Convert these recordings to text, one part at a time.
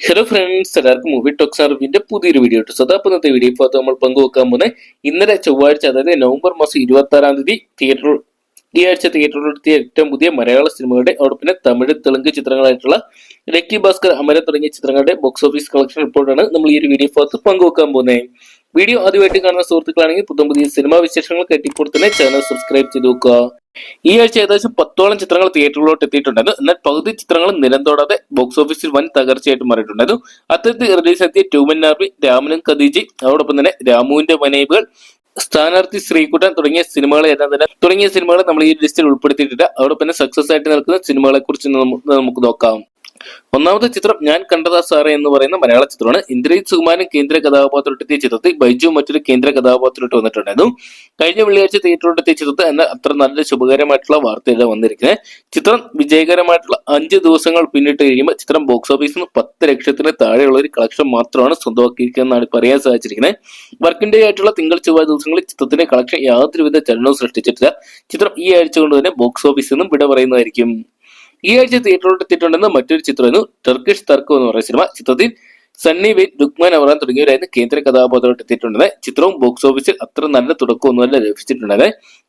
Hello friends എല്ലാവർക്കും movie talks അറിവിന്റെ പുതിയൊരു വീഡിയോ ഇട്ടു സോ അപ്പോൾ വീഡിയോ ഇപ്പോൾ നമ്മൾ പങ്കുവെക്കാൻ പോകുന്നത് ഇന്നലെ ചൊവ്വാഴ്ച അതായത് നവംബർ മാസം ഇരുപത്തി ആറാം തീയതി തിയേറ്റർ ഈ ആഴ്ച തിയേറ്ററിലെത്തിയ ഏറ്റവും പുതിയ മലയാള സിനിമകളുടെ അതോടൊപ്പം തമിഴ് തെലുങ്ക് ചിത്രങ്ങളായിട്ടുള്ള ലക്കി ഭാസ്കർ അമര തുടങ്ങിയ ചിത്രങ്ങളുടെ ബോക്സ് ഓഫീസ് കളക്ഷൻ റിപ്പോർട്ടാണ് നമ്മൾ ഈ ഒരു വീഡിയോ ഭാഗത്ത് പങ്കുവെക്കാൻ പോകുന്നത്. വീഡിയോ ആദ്യമായിട്ട് കാണുന്ന സുഹൃത്തുക്കളാണെങ്കിൽ പുതിയ പുതിയ സിനിമാ വിശേഷങ്ങൾ കെട്ടിപ്പോൾ തന്നെ ചാനൽ സബ്സ്ക്രൈബ് ചെയ്ത് നോക്കുക ഈ ആഴ്ച ഏകദേശം പത്തോളം ചിത്രങ്ങൾ തിയേറ്ററിലോട്ട് എത്തിയിട്ടുണ്ടായിരുന്നു. എന്നാൽ പകുതി ചിത്രങ്ങൾ നിലന്തോടാതെ ബോക്സ് ഓഫീസിൽ വൻ തകർച്ചയായിട്ട് മാറിയിട്ടുണ്ടായിരുന്നു. അത്തരത്തിൽ റിലീസ് എത്തിയ ട്യൂമൻ ആർമി രാമനും ഖദീജി അതോടൊപ്പം തന്നെ രാമുവിന്റെ വനൈബുകൾ സ്ഥാനാർത്ഥി ശ്രീകുട്ടൻ തുടങ്ങിയ സിനിമകളെ എല്ലാം തന്നെ തുടങ്ങിയ സിനിമകൾ നമ്മൾ ഈ ലിസ്റ്റിൽ ഉൾപ്പെടുത്തിയിട്ടില്ല അതോടൊപ്പം തന്നെ സക്സസ് ആയിട്ട് നിൽക്കുന്ന സിനിമകളെ കുറിച്ച് നമുക്ക് നോക്കാം. ഒന്നാമത്തെ ചിത്രം ഞാൻ കണ്ടതാ സാറേ എന്ന് പറയുന്ന മലയാള ചിത്രമാണ്. ഇന്ദ്രജിത് സുകുമാരൻ കേന്ദ്ര കഥാപാത്രത്തെത്തിയ ചിത്രത്തിൽ ബൈജു മറ്റൊരു കേന്ദ്ര കഥാപാത്രമായിട്ട് വന്നിട്ടുണ്ടായിരുന്നു. കഴിഞ്ഞ വെള്ളിയാഴ്ച തിയേറ്ററിലെത്തിയ ചിത്രത്തിൽ എന്ന അത്ര നല്ല ശുഭകരമായിട്ടുള്ള വാർത്തയല്ല വന്നിരിക്കുന്നത്. ചിത്രം വിജയകരമായിട്ടുള്ള അഞ്ച് ദിവസങ്ങൾ പിന്നിട്ട് കഴിയുമ്പോൾ ചിത്രം ബോക്സ് ഓഫീസിൽ നിന്ന് പത്ത് ലക്ഷത്തിന് താഴെയുള്ള ഒരു കളക്ഷൻ മാത്രമാണ് സ്വന്തമാക്കിയിരിക്കുന്നതെന്നാണ് പറയാൻ സാധിച്ചിരിക്കുന്നത്. വർക്കിംഗ് ഡേ ആയിട്ടുള്ള തിങ്കൾ ചൊവ്വാഴ്ച ദിവസങ്ങളിൽ ചിത്രത്തിന്റെ കളക്ഷൻ യാതൊരുവിധ ചലനവും സൃഷ്ടിച്ചിട്ടില്ല. ചിത്രം ഈ ആഴ്ച കൊണ്ട് തന്നെ ബോക്സ് ഓഫീസിൽ നിന്നും വിട പറയുന്നതായിരിക്കും. ഈ ആഴ്ച തിയേറ്ററിലോട്ട് എത്തിയിട്ടുണ്ടെന്ന് മറ്റൊരു ചിത്രമായിരുന്നു ടർക്കിഷ് തർക്കം എന്ന് പറയുന്ന സിനിമ ചിത്രത്തിൽ സണ്ണി വെയിൻ രുക്മാൻ അവറാൻ തുടങ്ങിയവരായിരുന്നു കേന്ദ്ര കഥാപാത്രമായിട്ട് എത്തിയിട്ടുണ്ടെന്ന്. ചിത്രവും ബോക്സ് ഓഫീസിൽ അത്ര നല്ല തുടക്കമൊന്നുമല്ല ലഭിച്ചിട്ടുള്ളത്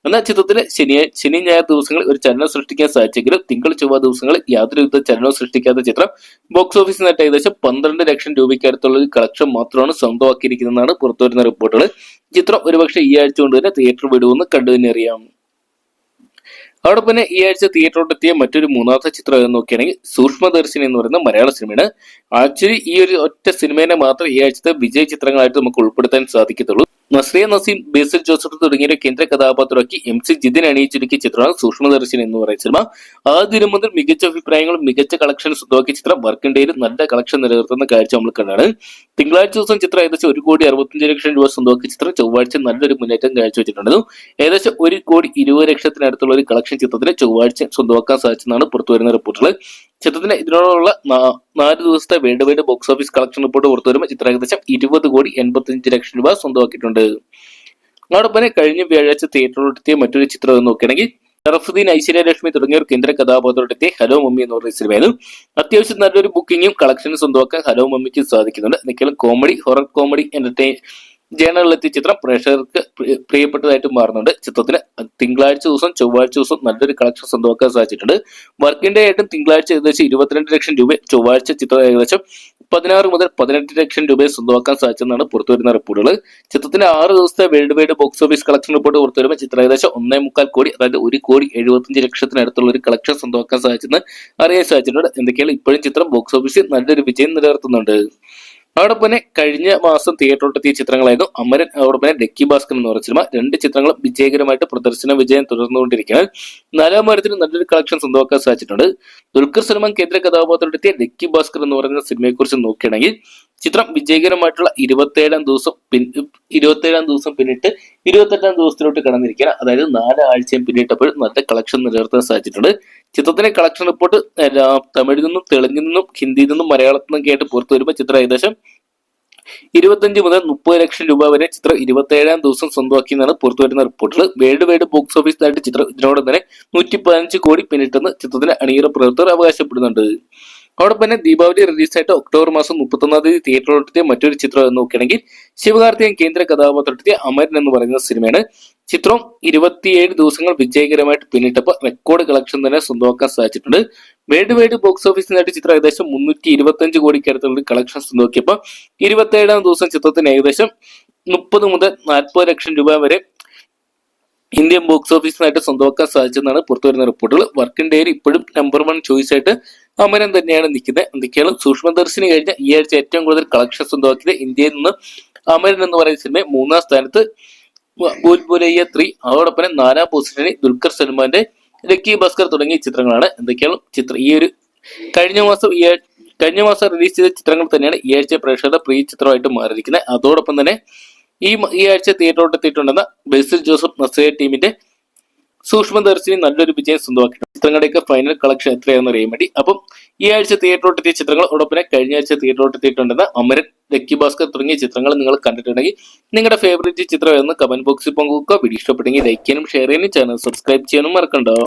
എന്നാൽ ചിത്രത്തിലെ ശനി ശനി ഞായർ ദിവസങ്ങളിൽ ഒരു ചലനം സൃഷ്ടിക്കാൻ സാധിച്ചെങ്കിലും തിങ്കൾ ചൊവ്വ ദിവസങ്ങളിൽ യാതൊരു വിധ ചലനവും സൃഷ്ടിക്കാത്ത ചിത്രം ബോക്സ് ഓഫീസിൽ നിന്നിട്ട് ഏകദേശം പന്ത്രണ്ട് ലക്ഷം രൂപയ്ക്കടുത്തുള്ള ഒരു കളക്ഷൻ മാത്രമാണ് സ്വന്തമാക്കിയിരിക്കുന്നതെന്നാണ് പുറത്തുവരുന്ന റിപ്പോർട്ടുകൾ ചിത്രം ഒരുപക്ഷെ ഈ ആഴ്ച കൊണ്ട് തന്നെ തിയേറ്റർ വിടുമെന്ന് കണ്ടു തന്നെ അറിയാം. അതോടൊപ്പം തന്നെ ഈ ആഴ്ച തിയേറ്ററിലോട്ടെത്തിയ മറ്റൊരു മൂന്നാമത്തെ ചിത്രം എന്ന് നോക്കുകയാണെങ്കിൽ സൂക്ഷ്മദർശിനി എന്ന് പറയുന്ന മലയാള സിനിമയാണ്. ആക്ച്വലി ഈ ഒരു ഒറ്റ സിനിമേനെ മാത്രം ഈ ആഴ്ചത്തെ വിജയ ചിത്രങ്ങളായിട്ട് നമുക്ക് ഉൾപ്പെടുത്താൻ സാധിക്കത്തുള്ളൂ. നസ്രിയ നസീം ബേസിൽ ജോസഫ് തുടങ്ങിയ കേന്ദ്ര കഥാപാത്രമാക്കി എം സി ജിതിൻ അണിയിച്ചൊരുക്കിയ ചിത്രമാണ് സൂക്ഷ്മദർശിനി എന്ന് പറയുന്ന സിനിമ. ആ ദിനം മുതൽ മികച്ച അഭിപ്രായങ്ങളും മികച്ച കളക്ഷൻ സ്വന്തമാക്കിയ ചിത്രം വർക്കിംഗ് നല്ല കളക്ഷൻ നിലനിർത്തുന്ന കാഴ്ച നമ്മൾ കണ്ടാണ്. തിങ്കളാഴ്ച ദിവസം ചിത്രം ഏകദേശം ഒരു കോടി അറുപത്തഞ്ച് ലക്ഷം രൂപ സ്വന്തമാക്കിയ ചിത്രം ചൊവ്വാഴ്ച നല്ലൊരു മുന്നേറ്റം കാഴ്ചവെച്ചിട്ടുണ്ടായിരുന്നു ഏകദേശം ഒരു കോടി ഇരുപത് ലക്ഷത്തിനടുത്തുള്ള ഒരു കളക്ഷൻ ചിത്രത്തിന് ചൊവ്വാഴ്ച സ്വന്തമാക്കാൻ സാധിച്ചെന്നാണ് പുറത്തുവരുന്ന റിപ്പോർട്ടുകൾ. ചിത്രത്തിന് ഇതിനോടുള്ള നാല് ദിവസത്തെ world wide box office collection report പുറത്തു വരുമ്പോൾ ചിത്രം ഏകദേശം ഇരുപത് കോടി എൺപത്തിയഞ്ച് ലക്ഷം രൂപ സ്വന്തമാക്കിയിട്ടുണ്ട്. അതോടൊപ്പം കഴിഞ്ഞ വ്യാഴാഴ്ച തിയേറ്ററിലെത്തിയ മറ്റൊരു ചിത്രം എന്ന് നോക്കുകയാണെങ്കിൽ ഷറഫുദ്ദീൻ ഐശ്വര്യലക്ഷ്മി തുടങ്ങിയവർ കേന്ദ്ര കഥാപാത്രത്തെത്തിയ ഹലോ മമ്മി എന്ന് പറഞ്ഞ സിനിമയായിരുന്നു. അത്യാവശ്യം നല്ലൊരു ബുക്കിങ്ങും കളക്ഷനും സ്വന്തമാക്കാൻ ഹലോ മമ്മിക്ക് സാധിക്കുന്നുണ്ട്. എന്തെങ്കിലും കോമഡി ഹൊറർ കോമഡി എന്റർടൈൻ ജേണലിലെത്തിയ ചിത്രം പ്രേക്ഷകർക്ക് പ്രിയപ്പെട്ടതായിട്ട് മാറുന്നുണ്ട്. ചിത്രത്തിന് തിങ്കളാഴ്ച ദിവസം ചൊവ്വാഴ്ച ദിവസം നല്ലൊരു കളക്ഷൻ സ്വന്തമാക്കാൻ സാധിച്ചിട്ടുണ്ട്. വർക്കിംഗ് ആയിട്ടും തിങ്കളാഴ്ച ഏകദേശം ഇരുപത്തിരണ്ട് ലക്ഷം രൂപ ചൊവ്വാഴ്ച ചിത്രം ഏകദേശം പതിനാറ് മുതൽ പതിനെട്ട് ലക്ഷം രൂപയെ സ്വന്തമാക്കാൻ സാധിച്ചെന്നാണ് പുറത്തുവരുന്ന റിപ്പോർട്ടുകൾ. ചിത്രത്തിന്റെ ആറ് ദിവസത്തെ world wide box office collection report പുറത്തുവരുമ്പോൾ ചിത്രം ഏകദേശം ഒന്നേ മുക്കാൽ കോടി അതായത് ഒരു കോടി എഴുപത്തിയഞ്ച് ലക്ഷത്തിനടുത്തുള്ള ഒരു കളക്ഷൻ സ്വന്തമാക്കാൻ സാധിച്ചെന്ന് അറിയാൻ സാധിച്ചിട്ടുണ്ട്. എന്തൊക്കെയാണ് ഇപ്പോഴും ചിത്രം ബോക്സ് ഓഫീസിൽ നല്ലൊരു വിജയം നിലനിർത്തുന്നുണ്ട്? അതോടൊപ്പം തന്നെ കഴിഞ്ഞ മാസം തിയേറ്ററിലെത്തിയ ചിത്രങ്ങളായിരുന്നു അമരൻ അതോടൊപ്പം തന്നെ ലക്കി ഭാസ്കർ എന്ന് പറഞ്ഞ സിനിമ രണ്ട് ചിത്രങ്ങളും വിജയകരമായിട്ട് പ്രദർശന വിജയം തുടർന്നുകൊണ്ടിരിക്കുകയാണ്. നാലാം വാരത്തിന് നല്ലൊരു കളക്ഷൻ സ്വന്തമാക്കാൻ സാധിച്ചിട്ടുണ്ട്. ദുൽഖർ സൽമാൻ കേന്ദ്ര കഥാപാത്രത്തിലെത്തിയ ഡെക്കി ഭാസ്കർ എന്ന് പറയുന്ന സിനിമയെക്കുറിച്ച് നോക്കുകയാണെങ്കിൽ ചിത്രം വിജയകരമായിട്ടുള്ള ഇരുപത്തേഴാം ദിവസം പിൻ ഇരുപത്തേഴാം ദിവസം പിന്നിട്ട് ഇരുപത്തെട്ടാം ദിവസത്തിലോട്ട് കടന്നിരിക്കുകയാണ്. അതായത് നാല് ആഴ്ചയും പിന്നിട്ടപ്പോൾ നല്ല കളക്ഷൻ നിലനിർത്താൻ സാധിച്ചിട്ടുണ്ട്. ചിത്രത്തിന്റെ കളക്ഷൻ റിപ്പോർട്ട് തമിഴിൽ നിന്നും തെലുങ്കിൽ നിന്നും ഹിന്ദിയിൽ നിന്നും മലയാളത്തിൽ നിന്നും കേട്ട് പുറത്തു വരുമ്പോൾ ചിത്രം ഏകദേശം ഇരുപത്തഞ്ച് മുതൽ മുപ്പത് ലക്ഷം രൂപ വരെ ചിത്രം ഇരുപത്തേഴാം ദിവസം സ്വന്തമാക്കിയെന്നാണ് പുറത്തുവരുന്ന റിപ്പോർട്ടുകൾ. വേൾഡ് വൈഡ് ബോക്സ് ഓഫീസിലായിട്ട് ചിത്രം ഇതിനോടൊപ്പം തന്നെ നൂറ്റി പതിനഞ്ച് കോടി പിന്നിട്ടെന്ന് ചിത്രത്തിന്റെ അണിയറ പ്രവർത്തകർ അവകാശപ്പെടുന്നുണ്ട്. അവിടെ തന്നെ ദീപാവലി റിലീസായിട്ട് ഒക്ടോബർ മാസം മുപ്പത്തൊന്നാം തീയതി തിയേറ്ററിലെത്തിയ മറ്റൊരു ചിത്രം എന്ന് നോക്കുകയാണെങ്കിൽ ശിവകാർത്തികൻ കേന്ദ്ര കഥാപാത്രത്തിയ അമരൻ എന്ന് പറയുന്ന സിനിമയാണ്. ചിത്രം ഇരുപത്തിയേഴ് ദിവസങ്ങൾ വിജയകരമായിട്ട് പിന്നിട്ടപ്പോൾ റെക്കോർഡ് കളക്ഷൻ തന്നെ സ്വന്തമാക്കാൻ സാധിച്ചിട്ടുണ്ട്. വേൾഡ് വൈഡ് ബോക്സ് ഓഫീസിനായിട്ട് ചിത്രം ഏകദേശം മുന്നൂറ്റി ഇരുപത്തഞ്ച് കോടിക്കടുത്തുള്ള കളക്ഷൻ സ്വന്തമാക്കിയപ്പോൾ ഇരുപത്തേഴാം ദിവസം ചിത്രത്തിന് ഏകദേശം മുപ്പത് മുതൽ നാൽപ്പത് ലക്ഷം രൂപ വരെ ഇന്ത്യൻ ബോക്സ് ഓഫീസിനായിട്ട് സ്വന്തമാക്കാൻ സാധിച്ചെന്നാണ് പുറത്തുവരുന്ന റിപ്പോർട്ടുകൾ. വർക്കിംഗ് ഡേയിൽ ഇപ്പോഴും നമ്പർ വൺ ചോയ്സ് ആയിട്ട് അമരൻ തന്നെയാണ് നിൽക്കുന്നത്. എന്തൊക്കെയാണ്? സൂക്ഷ്മദർശിനി കഴിഞ്ഞ ഈ ആഴ്ച ഏറ്റവും കൂടുതൽ കളക്ഷൻസ് സ്വന്തമാക്കിയത് ഇന്ത്യയിൽ നിന്ന് അമരൻ എന്ന് പറയുന്ന സിനിമ മൂന്നാം സ്ഥാനത്ത് ഭൂൽപുലയ്യ ത്രീ അതോടൊപ്പം നാലാം പൊസിഷനിൽ ദുൽഖർ സൽമാന്റെ ലക്കി ഭാസ്കർ തുടങ്ങിയ ചിത്രങ്ങളാണ് എന്തൊക്കെയാണ്? ചിത്രം ഈ ഒരു കഴിഞ്ഞ മാസം ഈ കഴിഞ്ഞ മാസം റിലീസ് ചെയ്ത ചിത്രങ്ങൾ തന്നെയാണ് ഈ ആഴ്ച പ്രേക്ഷകരുടെ പ്രിയ ചിത്രമായിട്ട് മാറിയിരിക്കുന്നത്. അതോടൊപ്പം തന്നെ ഈ ഈ ആഴ്ച തിയേറ്ററിലോട്ട് എത്തിയിട്ടുണ്ടെന്ന ബേസിൽ ജോസഫ് നസേ ടീമിന്റെ സൂക്ഷ്മദർശിനി നല്ലൊരു വിജയം സ്വന്തമാക്കി ചിത്രങ്ങളുടെയൊക്കെ ഫൈനൽ കളക്ഷൻ എത്രയാണെന്ന് അറിയാൻ വേണ്ടി. അപ്പം ഈ ആഴ്ച തിയേറ്ററിലോട്ട് എത്തിയ ചിത്രങ്ങൾ ഉടപ്പിനെ കഴിഞ്ഞ ആഴ്ച തിയേറ്ററിലോട്ട് എത്തിയിട്ടുണ്ടെന്ന അമരൻ ലക്കി ഭാസ്കർ തുടങ്ങിയ ചിത്രങ്ങൾ നിങ്ങൾ കണ്ടിട്ടുണ്ടെങ്കിൽ നിങ്ങളുടെ ഫേവറേറ്റ് ചിത്രം എന്ന് കമന്റ് ബോക്സിൽ പങ്കുവെക്കുക. വീഡിയോ ഇഷ്ടപ്പെട്ടെങ്കിൽ ലൈക്ക് ചെയ്യാനും ഷെയർ ചെയ്യാനും ചാനൽ സബ്സ്ക്രൈബ് ചെയ്യാനും മറക്കണ്ടോ.